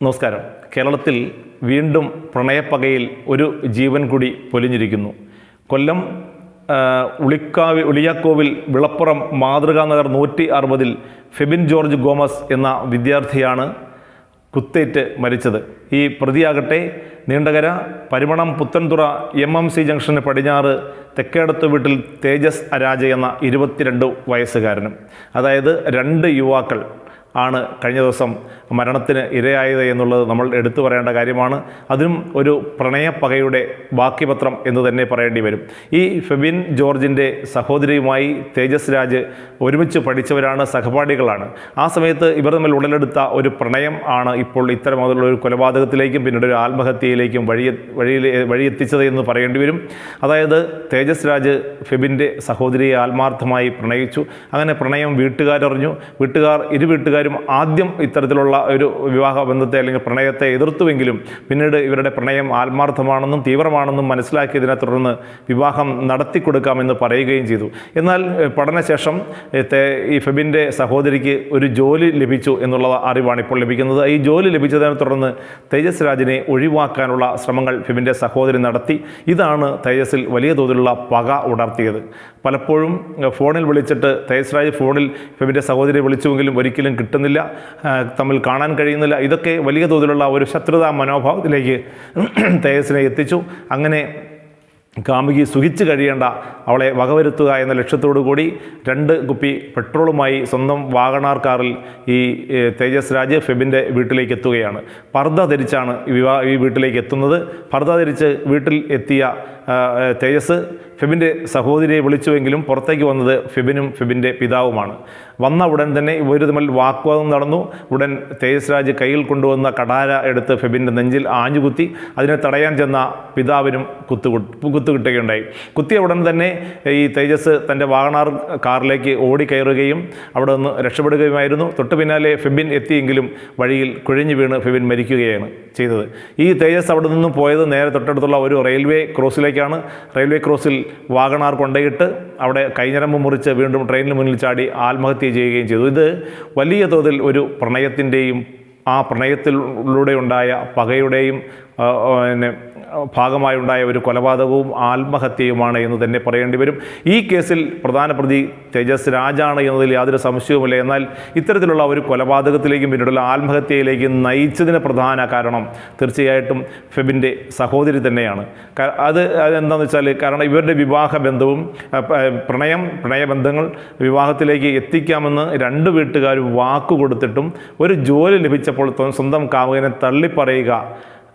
നമസ്കാരം. കേരളത്തിൽ വീണ്ടും പ്രണയപ്പകയിൽ ഒരു ജീവൻ കൂടി പൊലിഞ്ഞിരിക്കുന്നു. കൊല്ലം ഉളിക്കാവ് ഉളിയാക്കോവിൽ വിളപ്പുറം മാതൃകാ നഗർ നൂറ്റി അറുപതിൽ ഫെബിൻ ജോർജ് ഗോമസ് എന്ന വിദ്യാർത്ഥിയാണ് കുത്തേറ്റ് മരിച്ചത്. ഈ പ്രതിയാകട്ടെ Neendakara Parimanam Puthenthura M M C junction പടിഞ്ഞാറ് തെക്കേടത്ത് വീട്ടിൽ തേജസ് അരാജ എന്ന ഇരുപത്തിരണ്ട് വയസ്സുകാരനും. അതായത് രണ്ട് യുവാക്കൾ. ആണ് കഴിഞ്ഞ ദിവസം മരണത്തിന് ഇരയായത് എന്നുള്ളത് നമ്മൾ എടുത്തു പറയേണ്ട കാര്യമാണ്. അതിനും ഒരു പ്രണയപ്പകയുടെ ബാക്കിപത്രം എന്ന് തന്നെ പറയേണ്ടി വരും. ഈ ഫെബിൻ ജോർജിന്റെ സഹോദരിയുമായി തേജസ് രാജ് ഒരുമിച്ച് പഠിച്ചവരാണ് സഹപാഠികളാണ്. ആ സമയത്ത് ഇവർ തമ്മിൽ ഉടലെടുത്ത ഒരു പ്രണയം ആണ് ഇപ്പോൾ ഇത്തരമുള്ള ഒരു കൊലപാതകത്തിലേക്കും പിന്നീട് ഒരു ആത്മഹത്യയിലേക്കും വഴി വഴിയിൽ വഴിയെത്തിച്ചത് എന്ന് പറയേണ്ടി വരും. അതായത് തേജസ് രാജ് ഫെബിന്റെ സഹോദരിയെ ആത്മാർത്ഥമായി പ്രണയിച്ചു. അങ്ങനെ പ്രണയം വീട്ടുകാരറിഞ്ഞു. വീട്ടുകാർ ഇരു വീട്ടുകാരും ആദ്യം ഇത്തരത്തിലുള്ള ഒരു വിവാഹ ബന്ധത്തെ അല്ലെങ്കിൽ പ്രണയത്തെ എതിർത്തുവെങ്കിലും പിന്നീട് ഇവരുടെ പ്രണയം ആത്മാർത്ഥമാണെന്നും തീവ്രമാണെന്നും മനസ്സിലാക്കിയതിനെ തുടർന്ന് വിവാഹം നടത്തിക്കൊടുക്കാമെന്ന് പറയുകയും ചെയ്തു. എന്നാൽ പഠനശേഷം ഈ ഫെബിന്റെ സഹോദരിക്ക് ഒരു ജോലി ലഭിച്ചു എന്നുള്ള അറിവാണ് ഇപ്പോൾ ലഭിക്കുന്നത്. ഈ ജോലി ലഭിച്ചതിനെ തുടർന്ന് തേജസ് രാജിനെ ഒഴിവാക്കാനുള്ള ശ്രമങ്ങൾ ഫെബിന്റെ സഹോദരി നടത്തി. ഇതാണ് തേജസിൽ വലിയ തോതിലുള്ള പക ഉണർത്തിയത്. പലപ്പോഴും ഫോണിൽ വിളിച്ചിട്ട് തേജസ് രാജ് ഫോണിൽ ഫെബിന്റെ സഹോദരി വിളിച്ചുവെങ്കിലും ഒരിക്കലും കിട്ടുന്നില്ല തമ്മിൽ കാണാൻ കഴിയുന്നില്ല. ഇതൊക്കെ വലിയ തോതിലുള്ള ഒരു ശത്രുതാ മനോഭാവത്തിലേക്ക് തേജസിനെ എത്തിച്ചു. അങ്ങനെ കാമുകി സുഖിച്ച് കഴിയേണ്ട അവളെ വകവരുത്തുക എന്ന ലക്ഷ്യത്തോടു കൂടി രണ്ട് കുപ്പി പെട്രോളുമായി സ്വന്തം വാഗണാർ കാറിൽ ഈ തേജസ് രാജ് ഫെബിന്റെ വീട്ടിലേക്ക് എത്തുകയാണ്. പർദ്ദ ധരിച്ചാണ് ഈ വിവാ ഈ വീട്ടിലേക്ക് എത്തുന്നത്. പർദ്ദ ധരിച്ച് വീട്ടിൽ എത്തിയ തേജസ് ഫെബിന്റെ സഹോദരിയെ വിളിച്ചുവെങ്കിലും പുറത്തേക്ക് വന്നത് ഫെബിനും ഫെബിന്റെ പിതാവുമാണ്. വന്ന ഉടൻ തന്നെ ഇവർ തമ്മിൽ വാക്വാദം നടന്നു. ഉടൻ തേജസ് രാജ് കയ്യിൽ കൊണ്ടുവന്ന കടാര എടുത്ത് ഫെബിന്റെ നെഞ്ചിൽ ആഞ്ഞുകുത്തി അതിനെ തടയാൻ ചെന്ന പിതാവിനും കുത്തു കുത്തു കിട്ടുകയുണ്ടായി കുത്തിയ ഉടൻ തന്നെ ഈ തേജസ് തന്റെ വാഗണാർ കാറിലേക്ക് ഓടിക്കയറുകയും അവിടെ നിന്ന് രക്ഷപ്പെടുകയുമായിരുന്നു. തൊട്ടു പിന്നാലെ ഫെബിൻ എത്തിയെങ്കിലും വഴിയിൽ കുഴിഞ്ഞു വീണ് ഫെബിൻ മരിക്കുകയാണ് ചെയ്തത്. ഈ തേജസ് അവിടെ നിന്നും പോയത് നേരെ തൊട്ടടുത്തുള്ള ഒരു റെയിൽവേ ക്രോസിലേക്കാണ്. റെയിൽവേ ക്രോസിൽ വാഗണാർ കൊണ്ടയിട്ട് അവിടെ കൈഞ്ഞരമ്പ് മുറിച്ച് വീണ്ടും ട്രെയിനിന് മുന്നിൽ ചാടി ആത്മഹത്യ ചെയ്യുകയും ചെയ്തു. ഇത് വലിയ തോതിൽ ഒരു പ്രണയത്തിന്റെയും ആ പ്രണയത്തിലൂടെ ഉണ്ടായ പകയുടെയും പിന്നെ ഭാഗമായുണ്ടായ ഒരു കൊലപാതകവും ആത്മഹത്യയുമാണ് എന്ന് തന്നെ പറയേണ്ടി വരും. ഈ കേസിൽ പ്രധാന പ്രതി തേജസ് രാജാണ് എന്നതിൽ യാതൊരു സംശയവുമില്ല. എന്നാൽ ഇത്തരത്തിലുള്ള ഒരു കൊലപാതകത്തിലേക്കും പിന്നീടുള്ള ആത്മഹത്യയിലേക്കും നയിച്ചതിന് പ്രധാന കാരണം തീർച്ചയായിട്ടും ഫെബിന്റെ സഹോദരി തന്നെയാണ്. അത് എന്താണെന്ന് വെച്ചാൽ കാരണം ഇവരുടെ വിവാഹ ബന്ധവും പ്രണയം പ്രണയബന്ധങ്ങൾ വിവാഹത്തിലേക്ക് എത്തിക്കാമെന്ന് രണ്ട് വീട്ടുകാരും വാക്കു കൊടുത്തിട്ടും ഒരു ജോലി ലഭിച്ചപ്പോൾ സ്വന്തം കാമുകനെ തള്ളിപ്പറയുക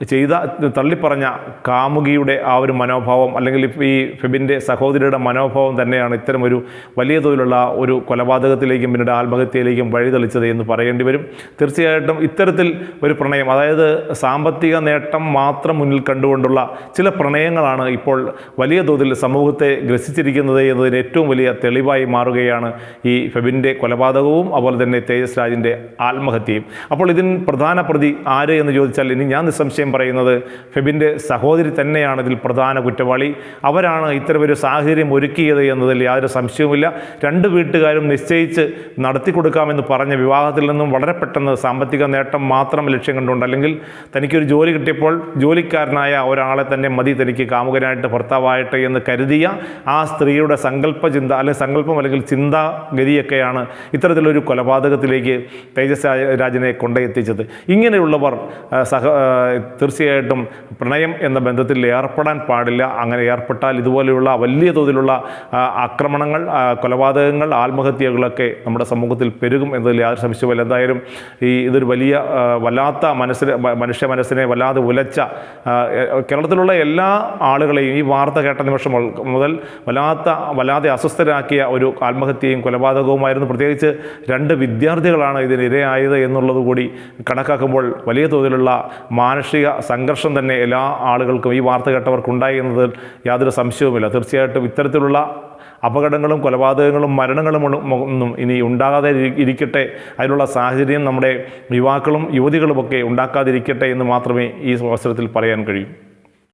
ചെയ്ത തള്ളിപ്പറഞ്ഞ കാമുകിയുടെ ആ ഒരു മനോഭാവം അല്ലെങ്കിൽ ഈ ഫെബിന്റെ സഹോദരിയുടെ മനോഭാവം തന്നെയാണ് ഇത്തരം ഒരു വലിയ തോതിലുള്ള ഒരു കൊലപാതകത്തിലേക്കും പിന്നീട് ആത്മഹത്യയിലേക്കും വഴിതെളിച്ചത് എന്ന് പറയേണ്ടി വരും. തീർച്ചയായിട്ടും ഇത്തരത്തിൽ ഒരു പ്രണയം അതായത് സാമ്പത്തിക നേട്ടം മാത്രം മുന്നിൽ കണ്ടുകൊണ്ടുള്ള ചില പ്രണയങ്ങളാണ് ഇപ്പോൾ വലിയ തോതിൽ സമൂഹത്തെ ഗ്രസിച്ചിരിക്കുന്നത് എന്നതിന് ഏറ്റവും വലിയ തെളിവായി മാറുകയാണ് ഈ ഫെബിന്റെ കൊലപാതകവും അതുപോലെ തന്നെ തേജസ് രാജിന്റെ ആത്മഹത്യയും. അപ്പോൾ ഇതിന് പ്രധാന പ്രതി ആര് എന്ന് ചോദിച്ചാൽ ഇനി ഞാൻ നിസ്സംശയം പറയുന്നത് ഫെബിന്റെ സഹോദരി തന്നെയാണ് ഇതിൽ പ്രധാന കുറ്റവാളി. അവരാണ് ഇത്തരമൊരു സാഹചര്യം ഒരുക്കിയത് എന്നതിൽ യാതൊരു സംശയവുമില്ല. രണ്ട് വീട്ടുകാരും നിശ്ചയിച്ച് നടത്തി കൊടുക്കാമെന്ന് പറഞ്ഞ വിവാഹത്തിൽ നിന്നും വളരെ പെട്ടെന്ന് സാമ്പത്തിക നേട്ടം മാത്രം ലക്ഷ്യം കണ്ടുകൊണ്ട് അല്ലെങ്കിൽ തനിക്കൊരു ജോലി കിട്ടിയപ്പോൾ ജോലിക്കാരനായ ഒരാളെ തന്നെ മതി തനിക്ക് കാമുകനായിട്ട് ഭർത്താവായിട്ട് എന്ന് കരുതിയ ആ സ്ത്രീയുടെ സങ്കല്പ ചിന്ത അല്ലെങ്കിൽ സങ്കല്പം അല്ലെങ്കിൽ ചിന്താഗതിയൊക്കെയാണ് ഇത്തരത്തിലൊരു കൊലപാതകത്തിലേക്ക് തേജസ് രാജനെ കൊണ്ടെത്തിച്ചത് ഇങ്ങനെയുള്ളവർ സഹ തീർച്ചയായിട്ടും പ്രണയം എന്ന ബന്ധത്തിൽ ഏർപ്പെടാൻ പാടില്ല. അങ്ങനെ ഏർപ്പെട്ടാൽ ഇതുപോലെയുള്ള വലിയ തോതിലുള്ള ആക്രമണങ്ങൾ കൊലപാതകങ്ങൾ ആത്മഹത്യകളൊക്കെ നമ്മുടെ സമൂഹത്തിൽ പെരുകും എന്നതിൽ യാതൊരു സംശയവുമില്ല. എന്തായാലും ഈ ഇതൊരു വലിയ വല്ലാത്ത മനസ്സിന് മനുഷ്യ മനസ്സിനെ വല്ലാതെ ഉലച്ച കേരളത്തിലുള്ള എല്ലാ ആളുകളെയും ഈ വാർത്ത കേട്ട നിമിഷം മുതൽ- വല്ലാത്ത വല്ലാതെ അസ്വസ്ഥരാക്കിയ ഒരു ആത്മഹത്യയും കൊലപാതകവുമായിരുന്നു. പ്രത്യേകിച്ച് രണ്ട് വിദ്യാർത്ഥികളാണ് ഇതിനിരയായത് എന്നുള്ളത് കൂടി കണക്കാക്കുമ്പോൾ വലിയ തോതിലുള്ള മാനസിക സംഘർഷം തന്നെ എല്ലാ ആളുകൾക്കും ഈ വാർത്ത കേട്ടവർക്കുണ്ടായി എന്നതിൽ യാതൊരു സംശയവുമില്ല. തീർച്ചയായിട്ടും ഇത്തരത്തിലുള്ള അപകടങ്ങളും കൊലപാതകങ്ങളും മരണങ്ങളും ഒന്നും ഇനി ഉണ്ടാകാതെ ഇരിക്കട്ടെ. അതിനുള്ള സാഹചര്യം നമ്മുടെ യുവാക്കളും യുവതികളുമൊക്കെ ഉണ്ടാക്കാതിരിക്കട്ടെ എന്ന് മാത്രമേ ഈ അവസരത്തിൽ പറയാൻ കഴിയൂ.